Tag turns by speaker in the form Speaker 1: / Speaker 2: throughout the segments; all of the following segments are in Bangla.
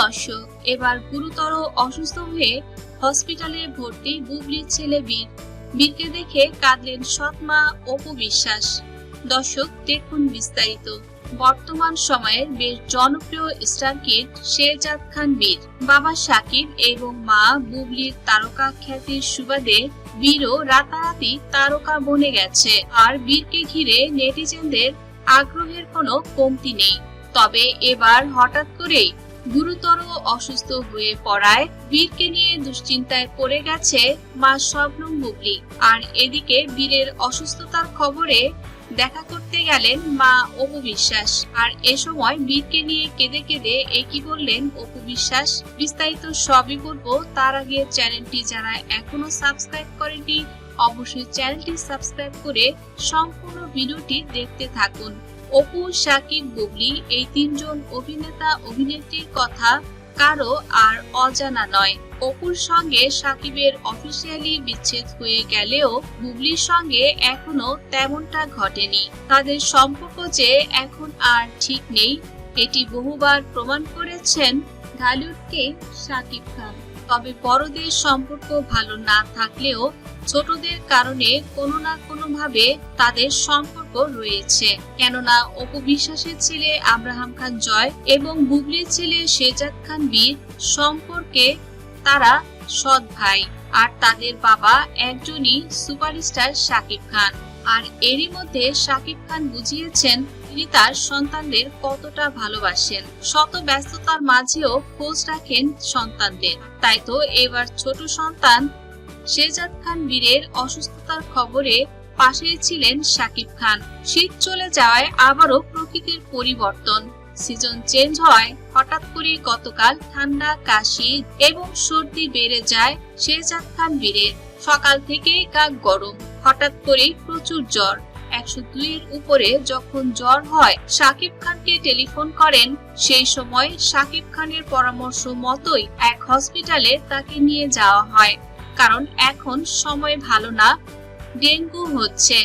Speaker 1: দর্শক, এবার গুরুতর অসুস্থ হয়ে হসপিটালে ভর্তি বুবলির ছেলে বীর। বীরকে দেখে কাঁদলেন সৎমা অপু বিশ্বাস। দর্শক, দেখুন বিস্তারিত। বর্তমান সময়ের বেশ জনপ্রিয় স্টার কিড শেরজাদ খান বীর। বাবা সাকিব এবং মা বুবলির তারকা খ্যাতির সুবাদে বীরও রাতারাতি তারকা বনে গেছে। আর বীরকে ঘিরে নেটিজেনদের আগ্রহের কোনো কমতি নেই। তবে এবার হঠাৎ করেই গুরুতর অসুস্থ হয়ে পড়ায় বীরকে নিয়ে দুশ্চিন্তায় পড়ে গেছে মা শবনম বুবলি আর এদিকে বীরের অসুস্থতার খবরে দেখা করতে গেলেন মা অপু বিশ্বাস। আর এ সময় বীরকে নিয়ে কেঁদে কেঁদে একই বললেন, অপু বিশ্বাস, বিস্তারিত সবই বলব। তার আগে চ্যানেলটি যারা এখনও সাবস্ক্রাইব করেনি অবশ্যই চ্যানেলটি সাবস্ক্রাইব করে সম্পূর্ণ ভিডিওটি দেখতে থাকুন। অপু সাকিব বুবলি এই তিনজন অভিনেতা অভিনেত্রীর কথা কারও আর অজানা নয়। অপুর সঙ্গে সাকিবের অফিসিয়ালি বিচ্ছেদ হয়ে গেলেও বুবলির সঙ্গে এখনও তেমনটা ঘটেনি। তাদের সম্পর্ক যে এখন আর ঠিক নেই, এটি বহুবার প্রমাণ করেছেন ঢালিউড সাকিব খান। তবে বড়দের সম্পর্ক ভালো না থাকলেও ছোটদের কারণে কোনো না কোনো ভাবে তাদের সম্পর্ক রয়েছে। কেননা অপু বিশ্বাসের ছেলে আব্রাহাম খান জয় এবং বুবলির ছেলে শেজাদ খান বীর সম্পর্কে তারা সৎ ভাই। আর তাদের বাবা একজনই সুপারস্টার শাকিব খান। আর এরই মধ্যে শাকিব খান বুঝিয়েছেন তিনি তার সন্তানদের কতটা ভালোবাসেন? শত ব্যস্ততার মাঝেও খোঁজ রাখেন সন্তানদের। তাই তো এবার ছোট সন্তান শেজাদ খান বীরের অসুস্থতার খবরে পাশেই ছিলেন শাকিব খান। শীত চলে যাওয়ায় আবারও প্রকৃতির পরিবর্তন। সিজন চেঞ্জ হয়, হঠাৎ করে গতকাল ঠান্ডা, কাশি এবং সর্দি বেড়ে যায় শেজাদ খান বীরের। সকাল থেকেই গা গরম, হঠাৎ করেই প্রচুর জ্বর। একশো দুইয়ের উপরে যখন জ্বর হয় শাকিব খানকে টেলিফোন করেন। সেই সময় শাকিব খানের পরামর্শ মতোই এক হসপিটালে তাকে নিয়ে যাওয়া হয়। কারণ এখন সময় ভালো না। ডেঙ্গু হচ্ছে।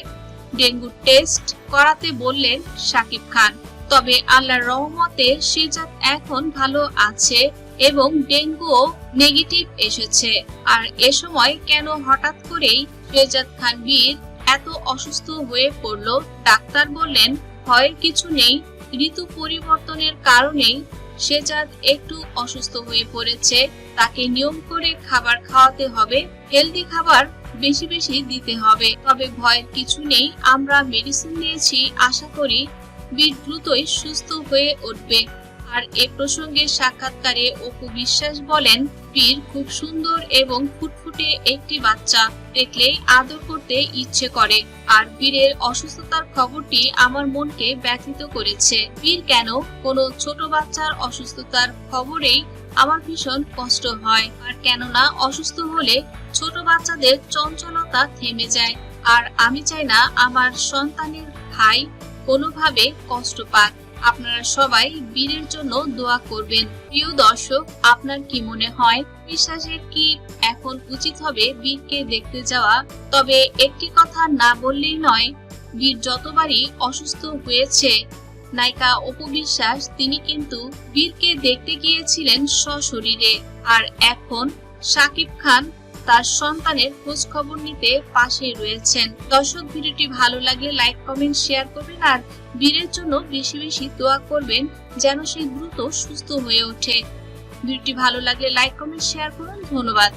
Speaker 1: ডেঙ্গু টেস্ট করাতে বললেন শাকিব খান। তবে আল্লাহর রহমতে সিজাত এখন ভালো আছে এবং ডেঙ্গুও নেগেটিভ এসেছে। আর এ সময় কেন হঠাৎ করেই শেজাদ খান বীর এত অসুস্থ হয়ে পড়ল। ডাক্তার বললেন হয় কিছু নেই। ঋতু পরিবর্তনের কারণেই শেজাদ একটু অসুস্থ হয়ে পড়েছে। তাকে নিয়ম করে খাবার খাওয়াতে হবে। হেলদি খাবার বেশি বেশি দিতে হবে। তবে ভয়ের কিছু নেই। আমরা মেডিসিন নিয়েছি। আশা করি বীর দ্রুতই সুস্থ হয়ে উঠবে। আর এ প্রসঙ্গে সাক্ষাৎকারে অপু বিশ্বাস বলেন বীর খুব সুন্দর এবং ফুটফুটে একটি বাচ্চা দেখলেই আদর করতে ইচ্ছে করে। আর বীরের অসুস্থতার খবরটি আমার মনকে ব্যথিত করেছে। বীর কেন কোনো ছোট বাচ্চার অসুস্থতার খবরেই আমার ভীষণ কষ্ট হয়। আর কেননা অসুস্থ হলে ছোট বাচ্চাদের চঞ্চলতা থেমে যায়। আর আমি চাই না আমার সন্তানের ভাই কোনোভাবে কষ্ট পাক। আপনারা সবাই বীরের জন্য দোয়া করবেন। প্রিয় দর্শক, আপনার কি মনে হয়? বিশ্বাসের কি এখন উচিত হবে বীরকে দেখতে যাওয়া? তবে একটি কথা না বললেই নয়, বীর যতবারই অসুস্থ হয়েছে, নায়িকা অপু বিশ্বাস, তিনি কিন্তু বীরকে দেখতে গিয়েছিলেন সশরীরে। আর এখন সাকিব খান তার সন্তানের খোঁজ খবর নিতে পাশে রয়েছেন। দর্শক, ভিডিওটি ভালো লাগলে লাইক, কমেন্ট, শেয়ার করবেন আর বীরের জন্য বেশি বেশি দোয়া করবেন যেন সে দ্রুত সুস্থ হয়ে ওঠে। ভিডিওটি ভালো লাগলে লাইক, কমেন্ট, শেয়ার করুন। ধন্যবাদ।